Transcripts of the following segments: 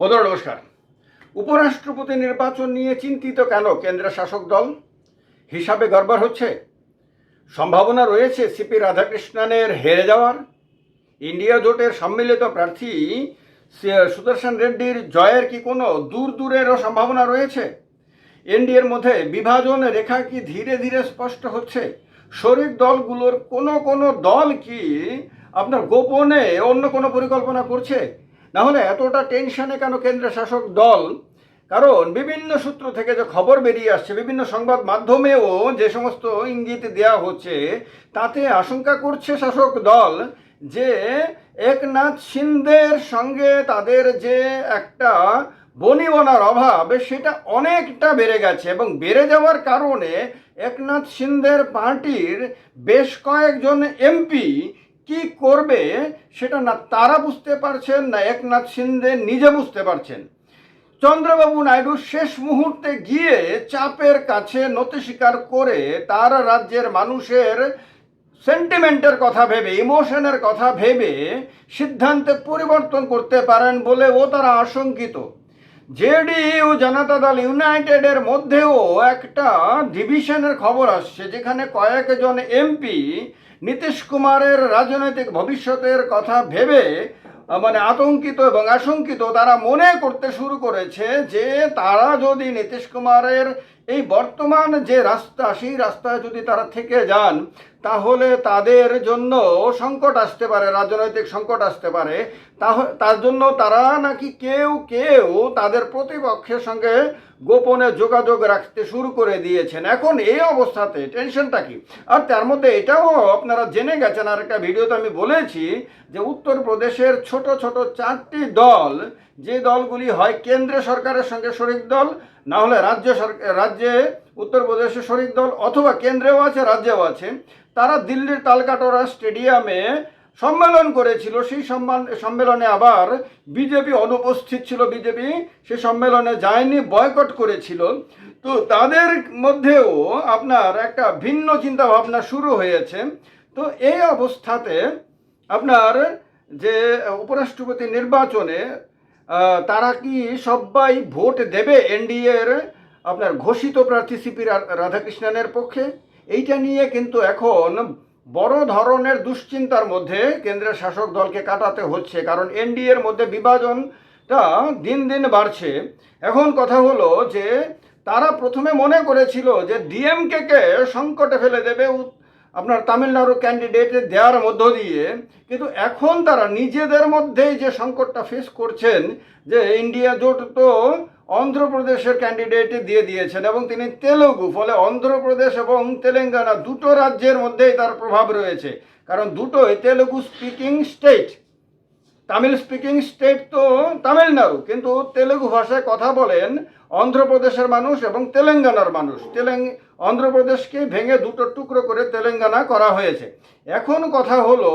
বদর, নমস্কার। উপরাষ্ট্রপতি নির্বাচন নিয়ে চিন্তিত কেন কেন্দ্রের শাসক দল? হিসাবে গড়বড় হচ্ছে? সম্ভাবনা রয়েছে সিপি রাধাকৃষ্ণনের হেরে যাওয়ার? ইন্ডিয়া জোটের সম্মিলিত প্রার্থী সুদর্শন রেড্ডির জয়ের কি কোনো দূর দূরেরও সম্ভাবনা রয়েছে? এনডিএর মধ্যে বিভাজন রেখা কি ধীরে ধীরে স্পষ্ট হচ্ছে? শরিক দলগুলোর কোনো কোনো দল কি আপনার গোপনে অন্য কোনো পরিকল্পনা করছে? না হলে এতটা টেনশনে কেন কেন্দ্রের শাসক দল? কারণ বিভিন্ন সূত্র থেকে যে খবর বেরিয়ে আসছে, বিভিন্ন সংবাদ মাধ্যমেও যে সমস্ত ইঙ্গিত দেওয়া হচ্ছে, তাতে আশঙ্কা করছে শাসক দল যে একনাথ সিন্ধের সঙ্গে তাদের যে একটা বনিবনার অভাব, সেটা অনেকটা বেড়ে গেছে এবং বেড়ে যাওয়ার কারণে একনাথ সিন্ধের পার্টির বেশ কয়েকজন এমপি কি করবে সেটা না তারা বুঝতে পারছেন, না একনাথ সিন্ধে নিজে বুঝতে পারছেন। চন্দ্রবাবু নাইডু শেষ মুহূর্তে গিয়ে চাপের কাছে নতি স্বীকার করে তার রাজ্যের মানুষের সেন্টিমেন্টের কথা ভেবে ইমোশনের কথা ভেবে সিদ্ধান্তে পরিবর্তন করতে পারেন বলেও তারা আশঙ্কিত। জেডিইউ জনতা দল ইউনাইটেডের মধ্যেও একটা ডিভিশনের খবর আসছে, যেখানে কয়েকজন এমপি নীতিশ কুমারের রাজনৈতিক ভবিষ্যতের কথা ভেবে মানে আতঙ্কিত এবং আশঙ্কিত তারা মনে করতে শুরু করেছে যে তারা যদি নীতিশ কুমারের এই বর্তমান যে রাস্তা, সেই রাস্তায় যদি তারা থেকে যান, তাহলে তাদের জন্য সংকট আসতে পারে, রাজনৈতিক সংকট আসতে পারে। তার জন্য তারা নাকি কেউ কেউ তাদের প্রতিপক্ষের সঙ্গে গোপনে যোগাযোগ রাখতে শুরু করে দিয়েছেন। এখন এই অবস্থাতে টেনশনটা কি? আর তার মধ্যে এটাও আপনারা জেনে গেছেন, আর একটা ভিডিওতে আমি বলেছি যে উত্তরপ্রদেশের ছোট ছোট চারটি দল, যে দলগুলি হয় কেন্দ্র সরকারের সঙ্গে শরিক দল না হলে রাজ্য সরকার রাজ্যে উত্তরপ্রদেশের শরিক দল অথবা কেন্দ্রেও আছে, রাজ্যেও আছে। তারা দিল্লির তালকাটোরা স্টেডিয়ামে সম্মেলন করেছিল। সেই সম্মান সম্মেলনে আবার বিজেপি অনুপস্থিত ছিল। বিজেপি সে সম্মেলনে যায়নি, বয়কট করেছিল। তো তাদের মধ্যেও আপনার একটা ভিন্ন চিন্তা ভাবনা শুরু হয়েছে। তো এই অবস্থাতে আপনার যে উপরাষ্ট্রপতি নির্বাচনে তারা কি সবাই ভোট দেবে এনডিএর আপনার ঘোষিত প্রার্থী সিপি রাধাকৃষ্ণনের পক্ষে? এইটা নিয়ে কিন্তু এখন বড় ধরনের দুশ্চিন্তার মধ্যে কেন্দ্রের শাসক দলকে কাটাতে হচ্ছে, কারণ এনডিএর মধ্যে বিভাজনটা দিন দিন বাড়ছে। এখন কথা হলো যে, তারা প্রথমে মনে করেছিল যে ডিএমকে কে সংকটে ফেলে দেবে আপনার তামিলনাড়ু ক্যান্ডিডেট দেওয়ার মধ্য দিয়ে, কিন্তু এখন তারা নিজেদের মধ্যেই যে সংকটটা ফেস করছেন, যে ইন্ডিয়া জোট তো অন্ধ্রপ্রদেশের ক্যান্ডিডেট দিয়ে দিয়েছেন এবং তিনি তেলুগু, ফলে অন্ধ্রপ্রদেশ এবং তেলেঙ্গানা দুটো রাজ্যের মধ্যেই তার প্রভাব রয়েছে। কারণ দুটোই Telugu speaking state Tamil speaking state তো তামিলনাড়ু, কিন্তু তেলেগু ভাষায় কথা বলেন অন্ধ্রপ্রদেশের মানুষ এবং তেলেঙ্গানার মানুষ। তেলেং অন্ধ্রপ্রদেশকে ভেঙে দুটো টুকরো করে তেলেঙ্গানা করা হয়েছে। এখন কথা হলো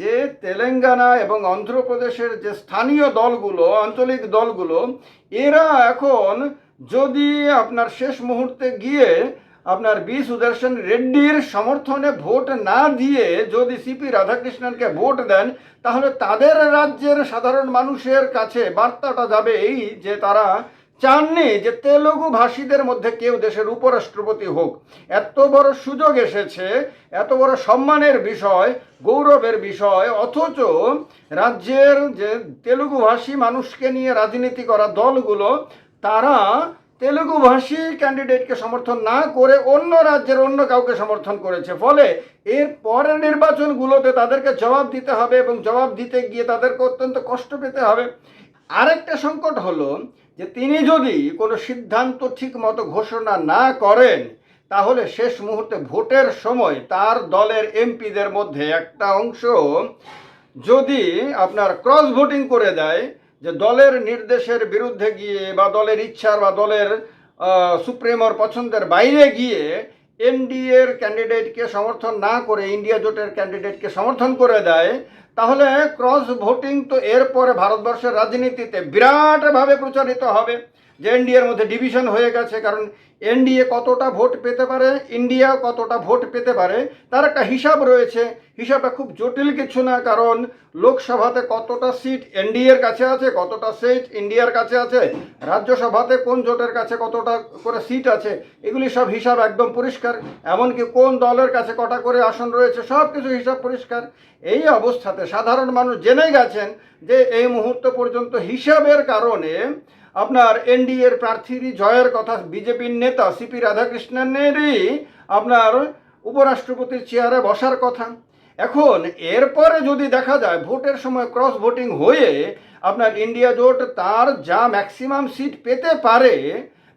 যে তেলেঙ্গানা এবং অন্ধ্রপ্রদেশের যে স্থানীয় দলগুলো, আঞ্চলিক দলগুলো, এরা এখন যদি আপনার শেষ মুহূর্তে গিয়ে আপনার বি সুদর্শন রেড্ডির সমর্থনে ভোট না দিয়ে যদি সিপি রাধাকৃষ্ণনকে ভোট দেন, তাহলে তাদের রাজ্যের সাধারণ মানুষের কাছে বার্তাটা যাবে এই যে তারা চাননি যে তেলুগু ভাষীদের মধ্যে কেউ দেশের উপরাষ্ট্রপতি হোক। এত বড় সুযোগ এসেছে, এত বড় সম্মানের বিষয়, গৌরবের বিষয়, অথচ রাজ্যের যে তেলুগু ভাষী মানুষকে নিয়ে রাজনীতি করা দলগুলো, তারা তেলুগু ভাষী ক্যান্ডিডেটকে সমর্থন না করে অন্য রাজ্যের অন্য কাউকে সমর্থন করেছে। ফলে এর পরের নির্বাচনগুলোতে তাদেরকে জবাব দিতে হবে এবং জবাব দিতে গিয়ে তাদেরকে অত্যন্ত কষ্ট পেতে হবে। আরেকটা সংকট হলো যে তিনি যদি কোনো সিদ্ধান্ত ঠিক মতো ঘোষণা না করেন, তাহলে শেষ মুহূর্তে ভোটের সময় তার দলের এমপিদের মধ্যে একটা অংশ যদি আপনার ক্রস ভোটিং করে দেয় যে দলের নির্দেশের বিরুদ্ধে গিয়ে বা দলের ইচ্ছার বা দলের সুপ্রিমোর পছন্দের বাইরে গিয়ে এনডিএর ক্যান্ডিডেটকে সমর্থন না করে, ইন্ডিয়া জোটের ক্যান্ডিডেটকে সমর্থন করে দেয়, তাহলে ক্রস ভোটিং তো এরপরে ভারতবর্ষের রাজনীতিতে বিরাটভাবে প্রচারিত হবে। যে এনডিএর মধ্যে ডিভিশন হয়ে গেছে, কারণ এনডিএ কতটা ভোট পেতে পারে, ইন্ডিয়া কতটা ভোট পেতে পারে, তার একটা হিসাব রয়েছে। হিসাবটা খুব জটিল কিছু না, কারণ লোকসভাতে কতটা সিট এনডিএর কাছে আছে, কতটা সিট ইন্ডিয়ার কাছে আছে, রাজ্যসভাতে কোন জোটের কাছে কতটা করে সিট আছে, এগুলি সব হিসাব একদম পরিষ্কার। এমনকি কোন দলের কাছে কটা করে আসন রয়েছে, সব কিছু হিসাব পরিষ্কার। এই অবস্থাতে সাধারণ মানুষ জেনে গেছেন যে এই মুহূর্ত পর্যন্ত হিসাবের কারণে আপনার এনডিএর প্রার্থীর জয়ের কথা, বিজেপির নেতা সিপি রাধাকৃষ্ণনেরই আপনার উপরাষ্ট্রপতির চেয়ারে বসার কথা। এখন এরপরে যদি দেখা যায় ভোটের সময় ক্রস ভোটিং হয়ে আপনার ইন্ডিয়া জোট তার যা ম্যাক্সিমাম সিট পেতে পারে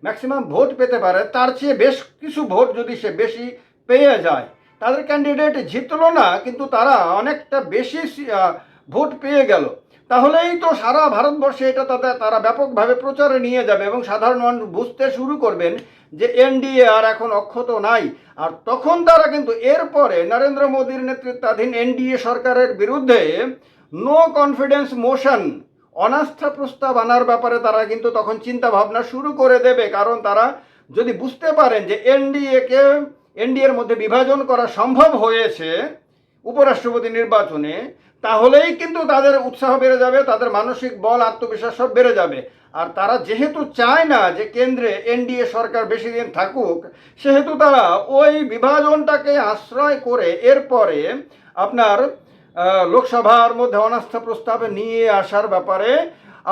ম্যাক্সিমাম ভোট পেতে পারে, তার চেয়ে বেশ কিছু ভোট যদি সে বেশি পেয়ে যায়, তাদের ক্যান্ডিডেট জিতলো না, কিন্তু তারা অনেকটা বেশি ভোট পেয়ে গেল। তাহলেই তো সারা ভারতবর্ষে এটা তাদের, তারা ব্যাপকভাবে প্রচারে নিয়ে যাবে এবং সাধারণ মানুষ বুঝতে শুরু করবেন যে এনডিএ আর এখন অক্ষত নাই, আর তখন তারা কিন্তু এরপরে নরেন্দ্র মোদীর নেতৃত্বাধীন এনডিএ সরকারের বিরুদ্ধে নো কনফিডেন্স মোশন অনাস্থা প্রস্তাব আনার ব্যাপারে তারা কিন্তু তখন চিন্তা ভাবনা শুরু করে দেবে। কারণ তারা যদি বুঝতে পারেন যে এনডিএকে, এনডিএর মধ্যে বিভাজন করা সম্ভব হয়েছে উপরাষ্ট্রপতি নির্বাচনে, তাহলেই কিন্তু তাদের উৎসাহ বেড়ে যাবে, তাদের মানসিক বল, আত্মবিশ্বাস সব বেড়ে যাবে। আর তারা যেহেতু চায় না যে কেন্দ্রে এনডিএ সরকার বেশি দিন থাকুক, সেহেতু তারা ওই বিভাজনটাকে আশ্রয় করে এরপরে আপনার লোকসভার মধ্যে অনাস্থা প্রস্তাব নিয়ে আসার ব্যাপারে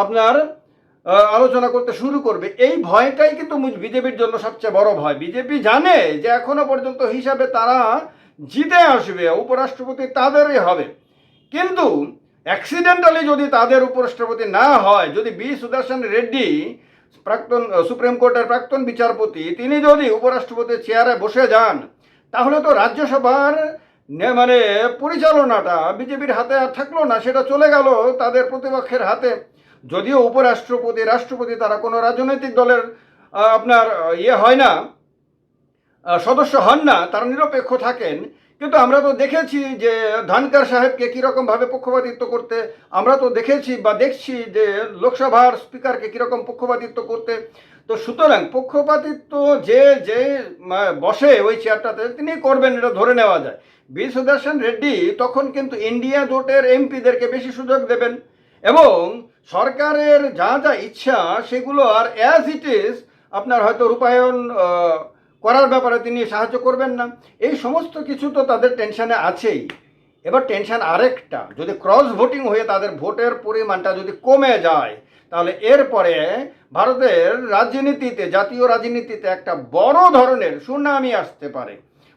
আপনার আলোচনা করতে শুরু করবে। এই ভয়টাই কিন্তু বিজেপির জন্য সবচেয়ে বড় ভয়। বিজেপি জানে যে এখনও পর্যন্ত হিসাবে তারা জিতে আসবে, উপরাষ্ট্রপতি তাদেরই হবে। কিন্তু অ্যাক্সিডেন্টালি যদি তাদের উপরাষ্ট্রপতি না হয়, যদি বি সুদর্শন রেড্ডি প্রাক্তন সুপ্রিম কোর্টের প্রাক্তন বিচারপতি, তিনি যদি উপরাষ্ট্রপতির চেয়ারে বসে যান, তাহলে তো রাজ্যসভার মানে পরিচালনাটা বিজেপির হাতে আর থাকল না, সেটা চলে গেল তাদের প্রতিপক্ষের হাতে। যদিও উপরাষ্ট্রপতি, রাষ্ট্রপতি তারা কোনো রাজনৈতিক দলের আপনার ইয়ে হয় না সদস্য হন না, তারা নিরপেক্ষ থাকেন কিন্তু আমরা তো দেখেছি যে ধানকার সাহেবকে কীরকমভাবে পক্ষপাতিত্ব করতে, আমরা তো দেখেছি বা দেখছি যে লোকসভার স্পিকারকে কীরকম পক্ষপাতিত্ব করতে। তো সুতরাং পক্ষপাতিত্ব যে যে বসে ওই চেয়ারটাতে, তিনি করবেন, এটা ধরে নেওয়া যায়। বি সুদর্শন রেড্ডি তখন কিন্তু ইন্ডিয়া জোটের এমপিদেরকে বেশি সুযোগ দেবেন এবং সরকারের যা যা ইচ্ছা সেগুলো আর অ্যাজ ইট ইজ আপনার হয়তো রূপায়ণ করার ব্যাপারে তিনি সাহায্য করবেন না। এই সমস্ত কিছু তো তাদের টেনশনে আছেই। এবার টেনশন আরেকটা। যদি ক্রস ভোটিং হয়ে তাদের ভোটের পরিমাণটা যদি কমে যায়, তাহলে এরপরে ভারতের রাজনীতিতে, জাতীয় রাজনীতিতে একটা বড় ধরনের সুনামি আসতে পারে।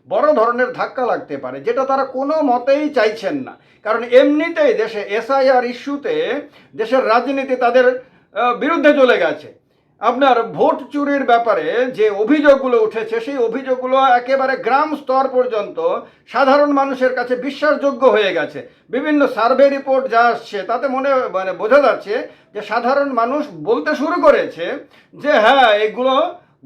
বড় ধরনের ধাক্কা লাগতে পারে, যেটা তারা কোনো মতেই চাইছেন না। কারণ এমনিতেই দেশে এসআইআর ইস্যুতে দেশের রাজনীতি তাদের বিরুদ্ধে চলে গেছে। আপনার ভোট চুরির ব্যাপারে যে অভিযোগগুলো উঠেছে, সেই অভিযোগগুলো একেবারে গ্রাম স্তর পর্যন্ত সাধারণ মানুষের কাছে বিশ্বাসযোগ্য হয়ে গেছে। বিভিন্ন সার্ভে রিপোর্ট যা আসছে, তাতে মনে মানে বোঝা যাচ্ছে যে সাধারণ মানুষ বলতে শুরু করেছে যে হ্যাঁ এগুলো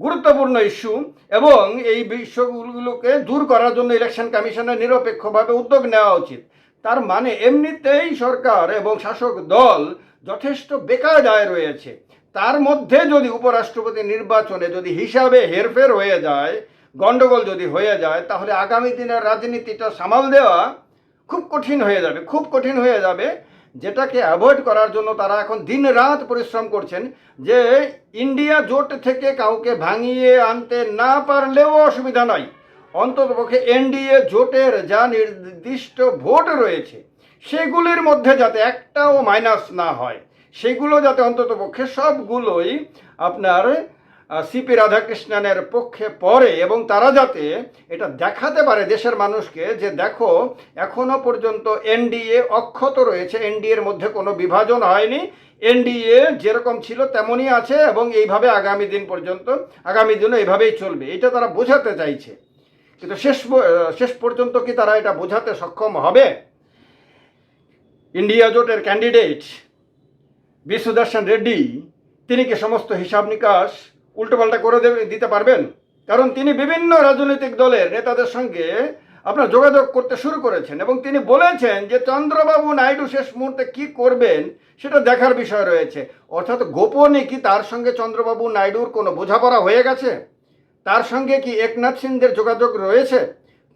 গুরুত্বপূর্ণ ইস্যু এবং এই বিষয়গুলোকে দূর করার জন্য ইলেকশন কমিশনের নিরপেক্ষভাবে উদ্যোগ নেওয়া উচিত। তার মানে এমনিতেই সরকার এবং শাসক দল যথেষ্ট বেকায়দায় রয়েছে। তার মধ্যে যদি উপরাষ্ট্রপতি নির্বাচনে যদি হিসাবে হেরফের হয়ে যায় গন্ডগোল যদি হয়ে যায়, তাহলে আগামী দিনের রাজনীতিটা সামাল দেওয়া খুব কঠিন হয়ে যাবে, খুব কঠিন হয়ে যাবে। যেটাকে অ্যাভয়েড করার জন্য তারা এখন দিন রাত পরিশ্রম করছেন যে ইন্ডিয়া জোট থেকে কাউকে ভাঙিয়ে আনতে না পারলেও অসুবিধা নাই অন্ততপক্ষে এনডিএ জোটের যা নির্দিষ্ট ভোট রয়েছে, সেগুলির মধ্যে যাতে একটাও মাইনাস না হয়। সেগুলো যাতে অন্ততপক্ষে সবগুলোই আপনার সিপি রাধাকৃষ্ণনের পক্ষে পড়ে এবং তারা যাতে এটা দেখাতে পারে দেশের মানুষকে যে দেখো, এখনও পর্যন্ত এনডিএ অক্ষত রয়েছে। এনডিএর মধ্যে কোনো বিভাজন হয়নি। এনডিএ যেরকম ছিল তেমনই আছে এবং এইভাবে আগামী দিন পর্যন্ত, আগামী দিনও এইভাবেই চলবে। এটা তারা বোঝাতে চাইছে। কিন্তু শেষ শেষ পর্যন্ত কি তারা এটা বোঝাতে সক্ষম হবে? ইন্ডিয়া জোটের ক্যান্ডিডেট বি সুদর্শন রেড্ডি, তিনি কি সমস্ত হিসাব নিকাশ উল্টোপাল্টা করে দেবে, দিতে পারবেন? কারণ তিনি বিভিন্ন রাজনৈতিক দলের নেতাদের সঙ্গে আপনার যোগাযোগ করতে শুরু করেছেন এবং তিনি বলেছেন যে চন্দ্রবাবু নাইডু শেষ মুহূর্তে কি করবেন সেটা দেখার বিষয় রয়েছে। অর্থাৎ গোপনে কি তার সঙ্গে চন্দ্রবাবু নাইডুর কোনো বোঝাপড়া হয়ে গেছে? তার সঙ্গে কি একনাথ সিংদের যোগাযোগ রয়েছে?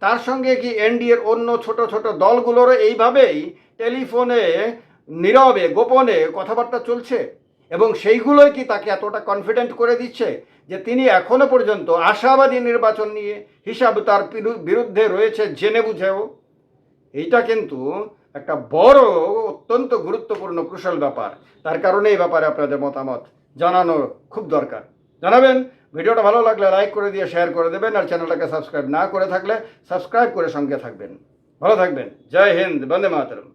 তার সঙ্গে কি এনডিএর অন্য ছোট ছোট দলগুলোরও এইভাবেই টেলিফোনে নীরবে, গোপনে কথাবার্তা চলছে এবং সেইগুলোই কি তাকে এতটা কনফিডেন্ট করে দিচ্ছে যে তিনি এখনও পর্যন্ত আশাবাদী নির্বাচন নিয়ে হিসাব তার বিরুদ্ধে রয়েছে জেনে বুঝেও? এইটা কিন্তু একটা বড়, অত্যন্ত গুরুত্বপূর্ণ, কুশল ব্যাপার। তার কারণে এই ব্যাপারে আপনাদের মতামত জানানো খুব দরকার। জানাবেন? ভিডিওটা ভালো লাগলে লাইক করে দিয়ে শেয়ার করে দেবেন আর চ্যানেলটাকে সাবস্ক্রাইব না করে থাকলে সাবস্ক্রাইব করে সঙ্গে থাকবেন। ভালো থাকবেন। জয় হিন্দ, বন্দে মাতরম।